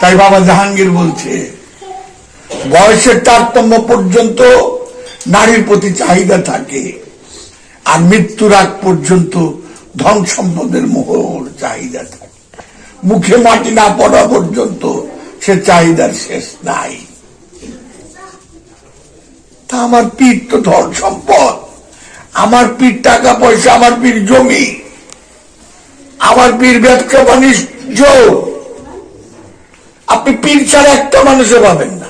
তাই বাবা জাহাঙ্গীর বলছে, বয়সের তারতম্য পর্যন্ত নারীর প্রতি চাহিদা থাকে, আর মৃত্যুর আগ পর্যন্ত ধন সম্পদের মোহর চাহিদা থাকে। মুখে মাটি না পড়া পর্যন্ত সে চাহিদার শেষ নাই। তা আমার পীর তো ধন সম্পদ, আমার পীর টাকা পয়সা, আমার পীর জমি, আমার পীর ব্যবসা বাণিজ্য আপনি পীর ছাড়া একটা মানুষও পাবেন না।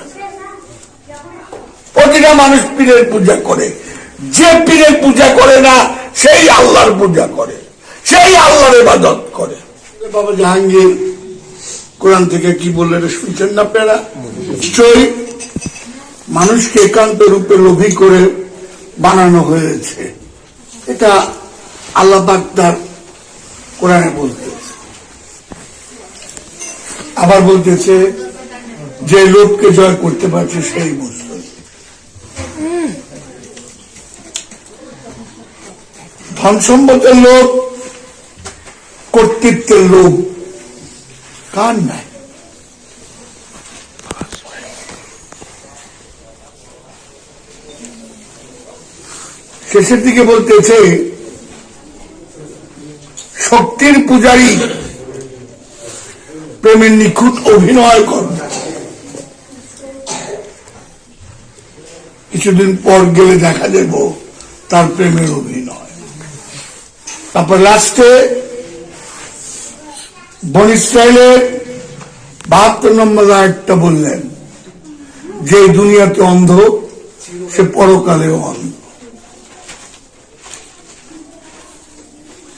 প্রতিটা মানুষ পীরের পূজা করে। যে পীরের পূজা করে না, সেই আল্লাহর পূজা করে। সেই আল্লাহর ইবাদত করে। বাবা জাহাঙ্গীর, কোরআন থেকে কি বললেন শুনছেন না আপনারা? নিশ্চয়ই মানুষকে একান্ত রূপে লোভী করে বানানো হয়েছে। এটা আল্লাহ তার কোরআনে বলতেছে আবার বলতেছে যে লোককে জয় করতে পারছে সেই মুসলিম। ধন সম্পদের লোক কর্তৃত্বের লোক কার নাই? শেষের দিকে বলতেছে শক্তির পূজারী প্রেমের নিখুঁত অভিনয় করবে কিছুদিন পর গেলে দেখা যাব তার প্রেমের অভিনয়। তারপর লাস্টে বন ইসরায়েলের বাহাত্তর নম্বর আয়টা বললেন, যে দুনিয়াতে অন্ধ, সে পরকালেও অন্ধ।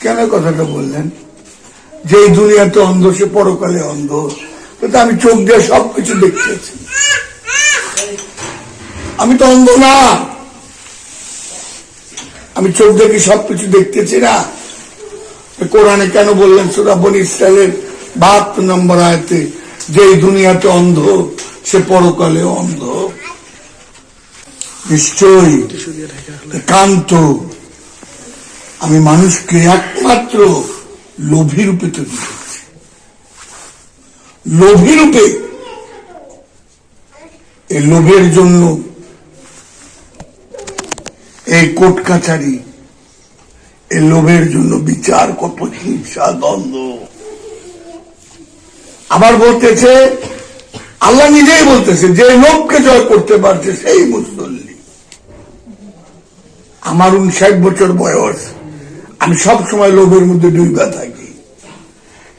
কেন কথাটা বললেন? যে এই দুনিয়াতে অন্ধ, সে পরকালে অন্ধ। আমি চোখ দিয়ে সবকিছু দেখতেছি আমি তো অন্ধ না। আমি চোখ কি সবকিছু দেখতেছি না? কোরআনে কেন বললেন সুরাবন ইসরায়েলের বাহাত্তর নম্বর আয়তে, যে এই দুনিয়াতে অন্ধ, সে পরকালে অন্ধ? নিশ্চয়ই। কান্ত আমি মানুষকে একমাত্র লোভী রূপে তৈরি করেছি লোভী রূপে এই লোভের জন্য এই কোর্ট কাছারি, এই লোভের জন্য বিচার কত হিংসা, দ্বন্দ্ব। আবার বলতেছে, আল্লাহ নিজেই বলতেছে, যে লোককে জয় করতে পারছে সেই মুসল্লি। আমার উনষাট বছর বয়স। আমি সব সময় লোভের মধ্যে ডুইবা থাকি।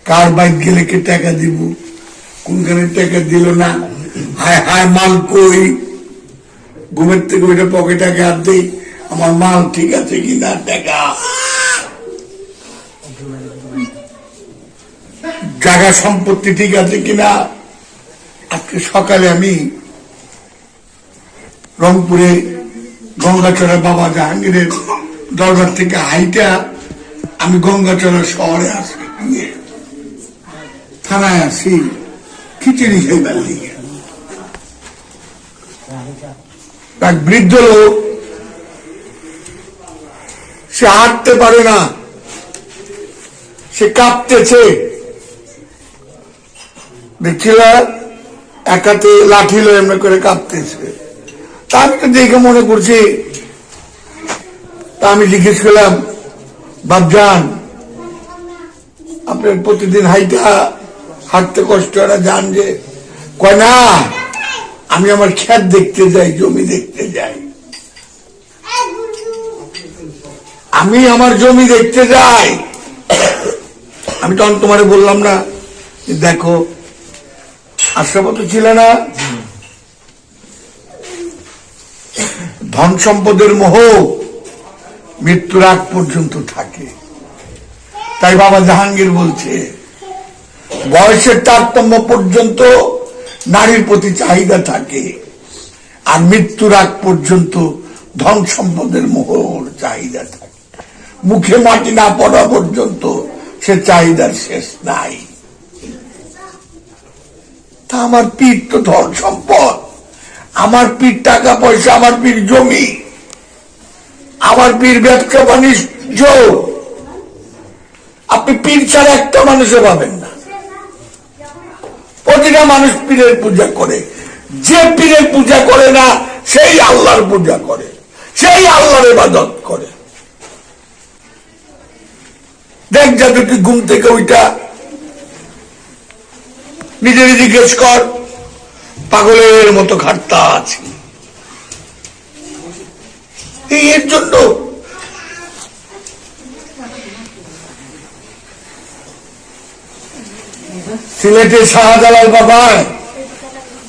কার বাইক গেলে কে টাকা দিব? কোনখানে টাকা দিল না? হায় হায়, মাল কই? ঘুমের থেকে ওইটা পকেটে হাত দিই, আমার মাল ঠিক আছে কিনা? টাকা। জায়গা সম্পত্তি ঠিক আছে কিনা? আজকে সকালে আমি রংপুরে গঙ্গাচড়া বাবা জাহাঙ্গীরের দরবার থেকে হাইটা আমি গঙ্গাচড়া শহরে আসি থানায় আসি। খিচুড়ি খাইবার লিগে এক বৃদ্ধ লোক, সে হাঁটতে পারে না। সে কাঁপতেছে। দেখছিল একাতে লাঠি লয় করে কাঁপতেছে। তা আমি তো দেখে মনে করছি, তা আমি জিজ্ঞেস করলাম বাবজান আপনার প্রতিদিন হাইটা হাঁটতে কষ্ট হয় যান যে, কয় না, আমি আমার খ্যাত দেখতে যাই, জমি দেখতে যাই। আমি আমার জমি দেখতে যাই। আমি তখন তোমারে বললাম না দেখো, আশ্রমত ছিল না, ধন সম্পদের মোহ মৃত্যুর আগ পর্যন্ত থাকে। তাই বাবা জাহাঙ্গীর বলছে, বয়সের তারতম্য পর্যন্ত নারীর প্রতি চাহিদা থাকে আর মৃত্যুর আগ পর্যন্ত ধন সম্পদের মোহর চাহিদা থাকে। মুখে মাটি না পড়া পর্যন্ত সে চাহিদার শেষ নাই। তা আমার পীর তো ধন সম্পদ। আমার পীর টাকা পয়সা, আমার পীর জমি। আমার পীর ব্যবসা বাণিজ্য আপনি পীর ছাড়া একটা মানুষও পাবেন না। প্রতি থেকে মানুষ পীরের পূজা করে। যে পীরের পূজা করে না, সেই আল্লাহর পূজা করে। সেই আল্লাহর ইবাদত করে। দেখ যাতে তুই ঘুম থেকে ওইটা নিজেরই জিজ্ঞেস কর, পাগলের মতো খাটতা আছি। এর জন্য। সিলেটে শাহজালাল বাবা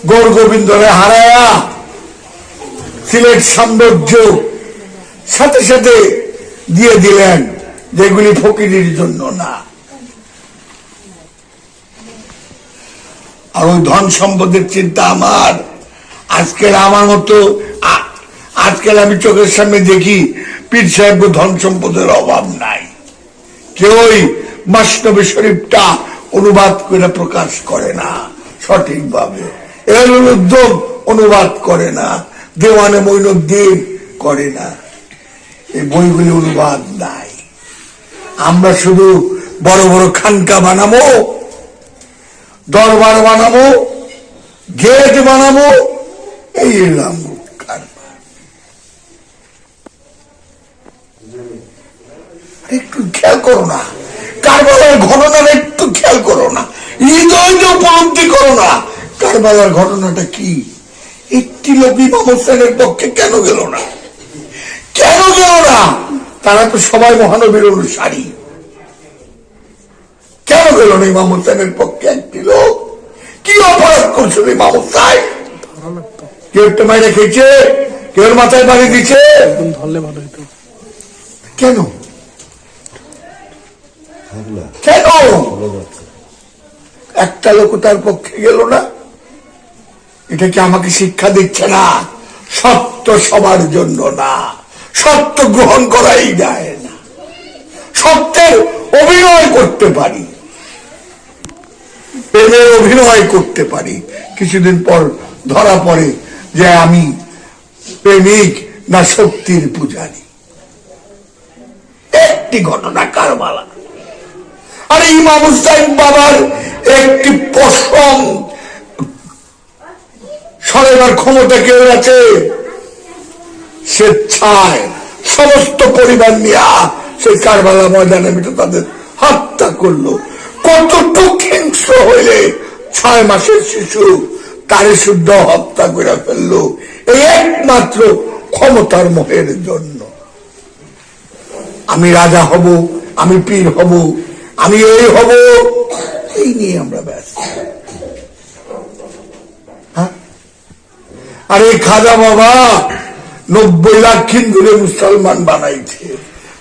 গৌর গোবিন্দরে হারায়া সিলেট সৌন্দর্য সাথে সাথে দিয়ে দিলেন যেগুলি ফকিরির জন্য না। আর ওই ধন সম্পদের চিন্তা আমার। আজকের আমার মতো আজকাল আমি চোখের সামনে দেখি পীর সাহেব ধন সম্পদের অভাব নাই। কেউই মাসনবী শরীফটা অনুবাদ করে প্রকাশ করে না সঠিকভাবে। এর উদ্যোগ অনুবাদ করে না, দেওয়ানে মইনুদ্দিন করে না। এই বইগুলি অনুবাদ নাই। আমরা শুধু বড় বড় খানকা বানাবো, দরবার বানাবো, গেট বানাবো, এই এলাম। একটু খেয়াল করো না। কারবালার ঘটনাটা একটু খেয়াল করো না। হৃদয়টা উপলব্ধি করো না। কারবালার ঘটনাটা কি? একটি লোক ইমাম হোসেনের পক্ষে কেন গেল না? কেন গেল না? তারা তো সবাই মহানবীর অনুসারী। কেন গেল না ইমাম হোসেনের পক্ষে একটি লোক? কি অপরাধ করছিল ইমাম হোসেন? কেউ একটা মাইরে খেয়েছে? কেউ মাথায় বাড়ি দিচ্ছে ধরলে ভালো হতো কেন? কেন? একটা লোক তার পক্ষে গেল না। এটা কি আমাকে শিক্ষা দিচ্ছে না? সত্য সবার জন্য না। সত্য গ্রহণ করাই যায় না। সত্যের অভিনয় করতে পারি। প্রেমের অভিনয় করতে পারি। কিছুদিন পর ধরা পড়ে যে আমি প্রেমিক না শক্তির পূজারী। একটি ঘটনা কারবালা আর ইমাম হুসাইন বাবার একটি পশম। সরেবার ক্ষমতা কেউ আছে? স্বেচ্ছায়। সমস্ত পরিবার নিয়ে সেই কারবালা ময়দানে মিটে তাদের হত্যা করল। কতটুক হিংস্র হইলে ছয় মাসের শিশু তারে শুদ্ধ হত্যা করে ফেলল। এই একমাত্র ক্ষমতার মোহের জন্য। আমি রাজা হব, আমি পীর হব আমি এই হব। এই নিয়ে আমরা ব্যস্ত। হ্যাঁ? আর খাজা বাবা নব্বই লাখ হিন্দুরে মুসলমান বানাইছে।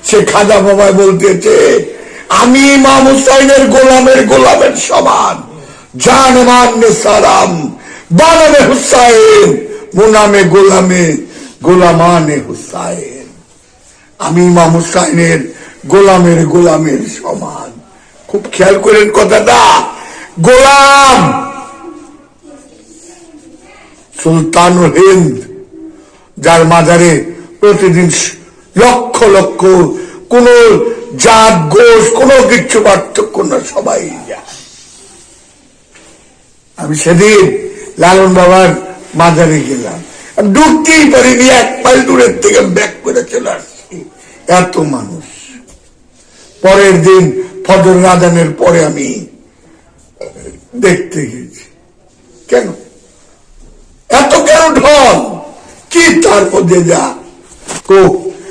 সে খাজা বাবা বলতেছে আমি ইমাম হুসাইনের গোলামের গোলামের সমান। জান মান্নে সালাম বানামে হুসাইন মুনামে গোলামে গোলামানে হুসাইন। আমি ইমাম হুসাইনের গোলামের গোলামের সমান। খুব খেয়াল করেন কথাটা। গোলাম সুলতানুল হিন্দ, যার মাজারে প্রতিদিন লক্ষ লক্ষ কোন জাত, গোষ, কোনো কিছু পার্থক্য না, সবাই আমি সেদিন লালন বাবার মাজারে গেলাম। ঢুকতেই পারিনি, এক মাইল দূরের থেকে ব্যাক করে চলে আসছি। এত মানুষ। পরের দিন ফজর রাজানের পরে আমি দেখতে গেছি কেন? এত কেন ঢল? কি তার মধ্যে যা? কো,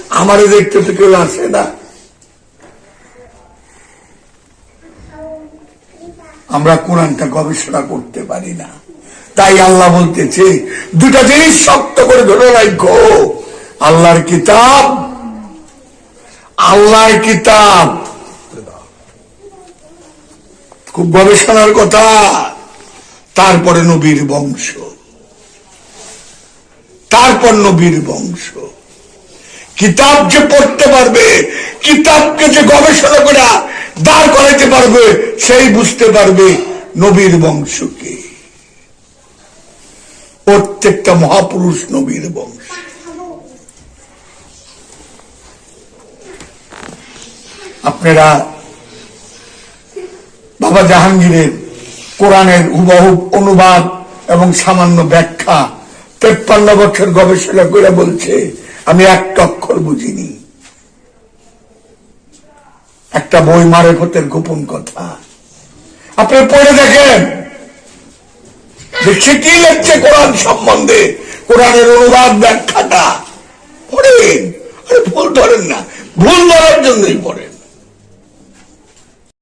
আমারে দেখতে তো কেউ আসে না। আমরা কোরআনটা গবেষণা করতে পারি না। তাই আল্লাহ বলতেছে, দুটা জিনিস শক্ত করে ধরে রাখো আল্লাহর কিতাব আল্লাহর কিতাব। খুব গবেষণার কথা। তারপরে নবীর বংশ। তারপর নবীর বংশ। কিতাব যে পড়তে পারবে, কিতাবকে যে গবেষণা করে দাঁড় করাইতে পারবে, সেই বুঝতে পারবে নবীর বংশকে প্রত্যেকটা মহাপুরুষ নবীর বংশ। আপনারা বাবা জাহাঙ্গীরের কোরআনের হুবহু অনুবাদ এবং সামান্য ব্যাখ্যা তেপ্পান্ন বছর গবেষণা করে বলছে, আমি একটা অক্ষর বুঝিনি। একটা বই মারে পথের গোপন কথা। আপনি পড়ে দেখেন দেখছে কি লিখছে কোরআন সম্বন্ধে, কোরআনের অনুবাদ ব্যাখ্যাটা। পড়েন। ভুল ধরেন না। ভুল ধরার জন্যই পড়েন।